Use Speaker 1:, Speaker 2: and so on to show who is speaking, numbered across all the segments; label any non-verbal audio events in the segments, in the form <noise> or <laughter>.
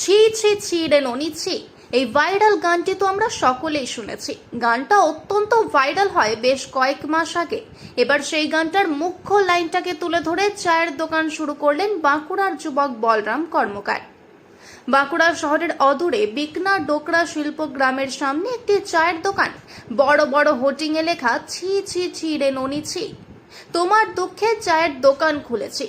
Speaker 1: ছি ছি ছি রে ননি, ছি। এই ভাইরাল গানটি তো আমরা সকলেই শুনেছি। গানটা অত্যন্ত ভাইরাল হয় বেশ কয়েক মাস আগে। এবার সেই গানটার মুখ্য লাইনটাকে তুলে ধরে চায়ের দোকান শুরু করলেন বাঁকুড়ার যুবক বলরাম কর্মকার। বাঁকুড়া শহরের অদূরে বিকনা ডোকরা শিল্প গ্রামের সামনে একটি চায়ের দোকান। বড় বড় হোর্ডিংয়ে লেখা ছি ছি ছি রে ননি, ছি। তোমার দুঃখে চায়ের দোকান খুলেছি।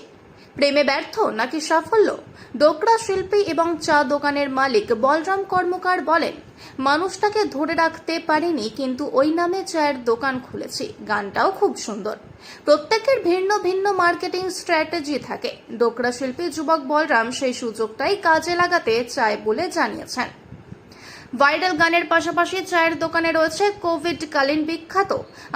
Speaker 1: প্রেমে ব্যর্থ নাকি সাফল্য? ডোকরা শিল্পী এবং চা দোকানের মালিক বলরাম কর্মকার বলেন, মানুষটাকে ধরে রাখতে পারিনি, কিন্তু ওই নামে চায়ের দোকান খুলেছি। গানটাও খুব সুন্দর। প্রত্যেকের ভিন্ন ভিন্ন মার্কেটিং স্ট্র্যাটেজি থাকে। ডোকরা শিল্পী যুবক বলরাম সেই সুযোগটাই কাজে লাগাতে চায় বলে জানিয়েছেন। ভাইরাল গানের পাশাপাশি চায়ের দোকানে রয়েছে কোভিডকালীন বিখ্যাত,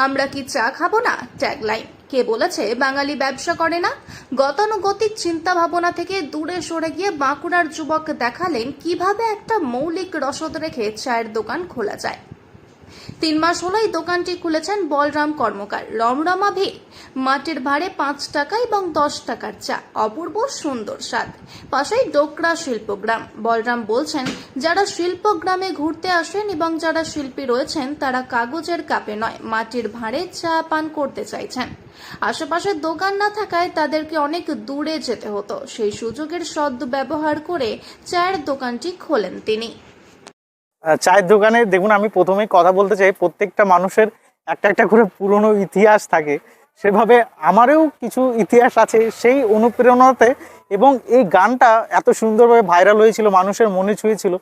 Speaker 1: আমরা কি চা খাব না? ট্যাগলাইন কে বলেছে, বাঙালি ব্যবসা করে না? গতানুগতিক চিন্তা ভাবনা থেকে দূরে সরে গিয়ে বাঁকুড়ার যুবক দেখালেন কীভাবে একটা মৌলিক রসদ রেখে চায়ের দোকান খোলা যায়। তিন মাস হলো এই দোকানটি খুলেছেন বলরাম কর্মকার। রমরমা ভিড়। মাটির ভাড়ে পাঁচ টাকা এবং দশ টাকার চা। অপূর্ব সুন্দর স্বাদ। পাশেই ডোকরা শিল্পগ্রাম। বলরাম বলছেন, যারা শিল্পগ্রামে ঘুরতে আসেন এবং যারা শিল্পী রয়েছেন, তারা কাগজের কাপে নয়, মাটির ভাঁড়ে চা পান করতে চাইছেন। আশেপাশে দোকান না থাকায় তাদেরকে অনেক দূরে যেতে হতো। সেই সুযোগের সদ্ব্যবহার করে চায়ের দোকানটি খোলেন তিনি।
Speaker 2: চায়ের দোকানে দেখুন, আমি প্রথমেই কথা বলতে চাই, প্রত্যেকটা মানুষের একটা একটা করে পুরনো ইতিহাস থাকে। সেভাবে আমারও কিছু ইতিহাস আছে সেই অনুপ্রেরণাতে এবং এই গানটা এত সুন্দরভাবে ভাইরাল হয়েছিল, মানুষের মনে ছুঁয়েছিল,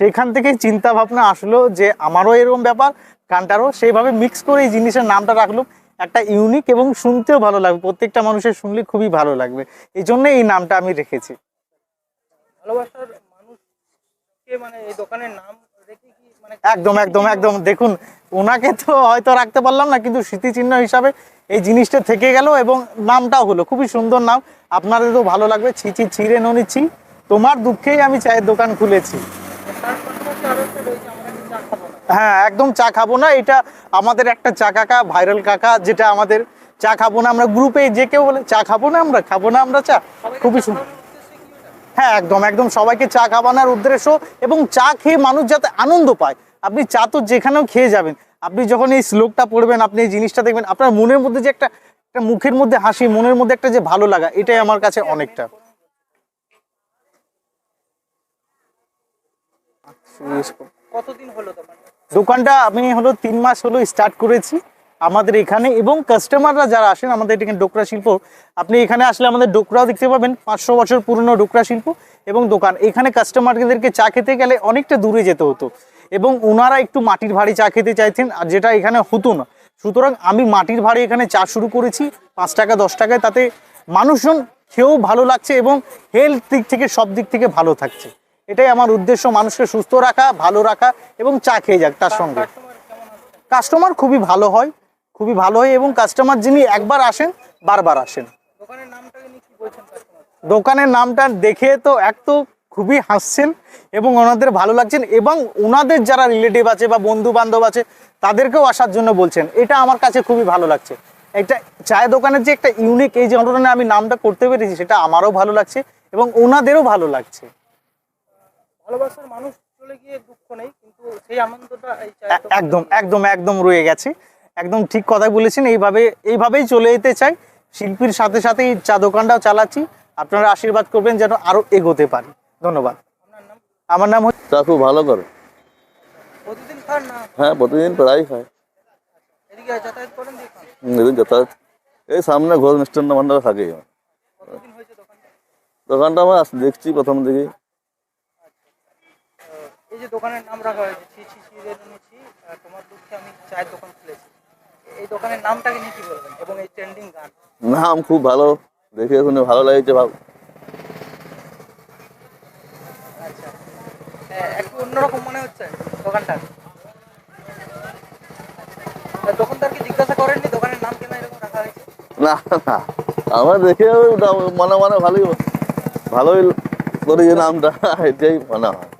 Speaker 2: সেইখান থেকে চিন্তা ভাবনা আসলো যে আমারও এরকম ব্যাপার, গানটারও সেইভাবে মিক্স করে এই জিনিসের নামটা রাখল একটা ইউনিক এবং শুনতেও ভালো লাগবে, প্রত্যেকটা মানুষের শুনলে খুবই ভালো লাগবে। এই জন্য এই নামটা আমি রেখেছি।
Speaker 3: ভালোবাসার মানুষকে মানে এই দোকানের নাম
Speaker 2: একদম একদম একদম। দেখুন ওনাকে তো হয়তো রাখতে পারলাম না কিন্তু স্মৃতিচিহ্ন হিসাবে এই জিনিসটা থেকে গেল এবং নামটাও হলো। খুবই সুন্দর নাম। আপনাদের তো ভালো লাগবে। ছিচি ছিঁড়ে ননিচ্ছি তোমার দুঃখেই আমি চায়ের দোকান খুলেছি। হ্যাঁ একদম চা খাব না। এটা আমাদের একটা চা কাকা ভাইরাল কাকা যেটা আমাদের চা খাব না। আমরা গ্রুপে যে কেউ বলে চা খাব না আমরা? খাব না আমরা চা? খুবই সুন্দর হ্যাঁ একদম একদম। সবাইকে চা খাওয়ানোর উদ্দেশ্য এবং চা খেয়ে মানুষ যাতে আনন্দ পায়। আপনি চা তো যেখানেও খেয়ে যাবেন। আপনি যখন এই শ্লোকটা পড়বেন আপনি এই জিনিসটা দেখবেন আপনার মনের মধ্যে যে একটা একটা মুখের মধ্যে হাসি মনের মধ্যে একটা যে ভালো লাগা এটাই আমার কাছে অনেকটা।
Speaker 3: কতদিন হলো
Speaker 2: দোকানটা আমি হলো তিন মাস হলো স্টার্ট করেছি। আমাদের এখানে এবং কাস্টমাররা যারা আসেন আমাদের এখানে ডোকরা শিল্প। আপনি এখানে আসলে আমাদের ডোকরাও দেখতে পাবেন পাঁচশো বছর পুরনো ডোকরা শিল্প এবং দোকান। এখানে কাস্টমারদেরকে চা খেতে গেলে অনেকটা দূরে যেতে হতো এবং ওনারা একটু মাটির ভাড়ি চা খেতে চাইতেন আর যেটা এখানে হতো না সুতরাং আমি মাটির ভাড়ি এখানে চা শুরু করেছি পাঁচ টাকা দশ টাকায়। তাতে মানুষজন খেয়েও ভালো লাগছে এবং হেলথ দিক থেকে সব দিক থেকে ভালো থাকছে। এটাই আমার উদ্দেশ্য মানুষকে সুস্থ রাখা ভালো রাখা এবং চা খেয়ে যাক তার সঙ্গে।
Speaker 3: কাস্টমার
Speaker 2: খুবই ভালো হয়। খুবই ভালো হয় এবং কাস্টমার যিনি একবার আসেন বারবার আসেন।
Speaker 3: দোকানের নামটাকে নিয়ে কি বলছেন
Speaker 2: দোকানের নামটা দেখে তো এক তো খুবই হাসছেন এবং ওনাদের ভালো লাগছেন এবং ওনাদের যারা রিলেটিভ আছে বা বন্ধু বান্ধব আছে তাদেরকেও আসার জন্য বলছেন। এটা আমার কাছে খুবই ভালো লাগছে। একটা চায়ের দোকানের যে একটা ইউনিক এই যে ঘটনা আমি নামটা করতে পেরেছি সেটা আমারও ভালো লাগছে এবং ওনাদেরও ভালো লাগছে।
Speaker 3: ভালোবাসার মানুষ চলে গিয়ে দুঃখ নেই কিন্তু সেই আনন্দটা
Speaker 2: একদম একদম একদম রয়ে গেছে। একদম ঠিক কথা বলেছেন এইভাবে এইভাবেই চলে যেতে চাই। শিল্পীর সাথে সাথে এই চা দোকানটাও চালাচ্ছি। আপনারা আশীর্বাদ করবেন যেন আরও এগোতে পারি। ধন্যবাদ। আমার নাম হচ্ছে
Speaker 4: চা খুব ভালো করে।
Speaker 3: প্রতিদিন খান না?
Speaker 4: হ্যাঁ প্রতিদিন প্রায় খায়।
Speaker 3: এদিকে যাতায়াত
Speaker 4: এই সামনে ঘোষ মিষ্টান্ন ভান্ডার থাকে
Speaker 3: দোকানটা?
Speaker 4: দোকানটা আমরা দেখছি প্রথম দিকে
Speaker 3: এই যে দোকানের নাম রাখা হয়েছে ছি ছি ছি তোমার দুঃখে আমি চায়ের দোকান খুলেছি। দোকানের নামটাকে নিয়ে কি বলবেন? এবং এই ট্রেন্ডিং গান।
Speaker 4: নাম খুব ভালো। দেখে শুনে ভালো লাগছে ভাব।
Speaker 3: আচ্ছা। একটু অন্যরকম মনে হচ্ছে দোকানটা দোকানদারকে জিজ্ঞাসা করেননি? দোকানের নাম কেন এরকম রাখা হয়েছে?
Speaker 4: না না। আমার দেখে মনে মনে ভালোই ভালোই করি যে নামটা। <laughs> এটাই মনে হয়।